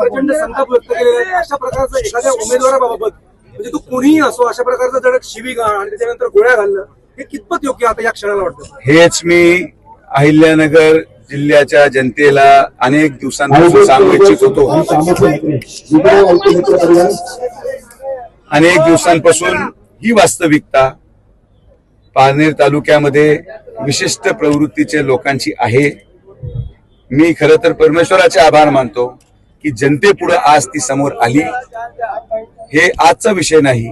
प्रचंड संताप व्यक्त केलेला आहे? अशा प्रकारचं एखाद्या उमेदवाराबाबत? म्हणजे तू कोणीही असो अशा प्रकारचं जर शिवीगाळ आणि त्याच्यानंतर गोळ्या घालणं हे कितपत योग्य आता या क्षणाला वाटतं? हेच मी अहिल्यानगर जिल्ह्याच्या जनतेला अनेक दिवसांपासून सांगू इच्छित. होतो अनेक दिवसांपासून ही वास्तविकता पारनेर तालुक्यामध्ये विशिष्ट प्रवृत्तीचे लोकांची आहे. मी खर तर परमेश्वराचे आभार मानतो. की जनतेपुढे आज ती समोर आली हे आजचा विषय नाही.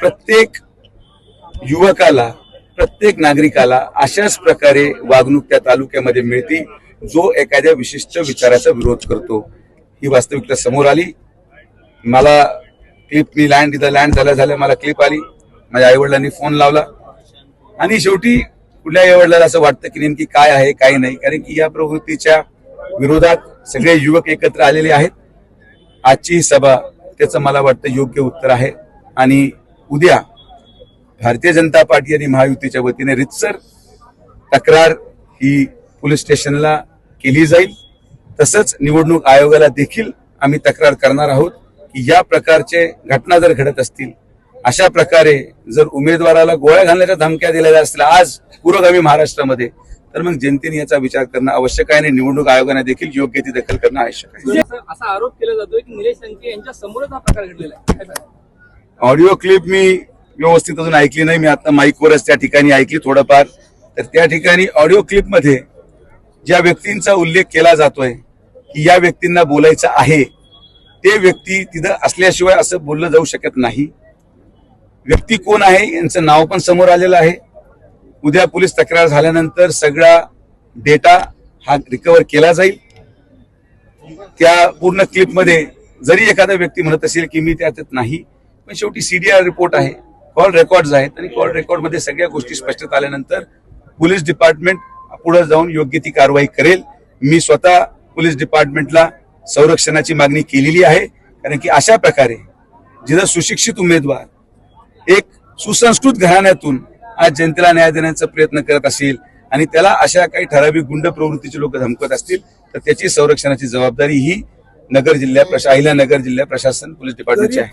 प्रत्येक युवकाला प्रत्येक नागरिकाला अशाच प्रकारे वागणूक त्या तालुक्यामध्ये मिळते जो एखाद्या विशिष्ट विचाराचा विरोध करतो. ही वास्तविकता समोर आली. मला क्लिप मी लँड तिथं लँड झाल्या झाल्या मला क्लिप आली. माझ्या आईवडिलांनी फोन लावला. आणि शेवटी कुठल्या आईवडिलाला असं वाटतं की नेमकी काय आहे काय नाही. कारण की या प्रवृत्तीच्या विरोधात सगळे युवक एकत्र आलेले आहेत. आजची ही सभा त्याचं मला वाटतं योग्य उत्तर आहे. आणि उद्या भारतीय जनता पार्टी आणि महायुतीच्या वतीने रितसर तक्रार ही पोलीस स्टेशनला केली जाईल. तसंच निवडणूक आयोगाला देखील आम्ही तक्रार करणार आहोत की या प्रकारचे घटना जर घडत असतील अशा प्रकारे जर उमेदवाराला गोळ्या घालण्याच्या धमक्या दिल्या असतील आज पुरोगामी महाराष्ट्रामध्ये तर मग जनतेने याचा विचार करणं आवश्यक आहे आणि निवडणूक आयोगाने देखील योग्य ती दखल करणं आवश्यक आहे. असं- आरोप केला जातोय की निलेश लंके यांच्या समोरच हा प्रकार घडलेला आहे? ऑडिओ क्लिप मी व्यवस्थित अजून ऐकली नाही. मी आता माईकवरच त्या ठिकाणी ऐकली थोडंफार. तर त्या ठिकाणी ऑडिओ क्लिपमध्ये ज्या व्यक्तींचा उल्लेख केला जातोय की या व्यक्तींना बोलायचं आहे ते व्यक्ती तिथं असल्याशिवाय असं बोललं जाऊ शकत नाही. व्यक्ती कोण आहे? यांचं नाव पण समोर आलेलं आहे. उद्या पोलीस तक्रार झाल्यानंतर सगळा डेटा हा रिकव्हर केला जाईल. त्या पूर्ण क्लिपमध्ये जरी एखादा व्यक्ती म्हणत असेल की मी त्यात नाही पण शेवटी सीडीआर रिपोर्ट आहे कॉल रेकॉर्ड आहेत आणि कॉल रेकॉर्डमध्ये सगळ्या गोष्टी स्पष्ट आल्यानंतर पोलीस डिपार्टमेंट पुढे जाऊन योग्य ती कारवाई करेल. मी स्वतः पोलीस डिपार्टमेंटला संरक्षणाची मागणी केलेली आहे कारण की अशा प्रकारे जिथं सुशिक्षित उमेदवार एक सुसंस्कृत घराण्यातून आज जनतेला न्याय देण्याचा प्रयत्न करत असेल आणि त्याला अशा काही ठराविक गुंड प्रवृत्तीचे लोक धमकत असतील तर त्याची संरक्षणाची जबाबदारी ही नगर जिल्हा प्रशा अहिल्यानगर जिल्हा प्रशासन पोलीस डिपार्टमेंटची आहे.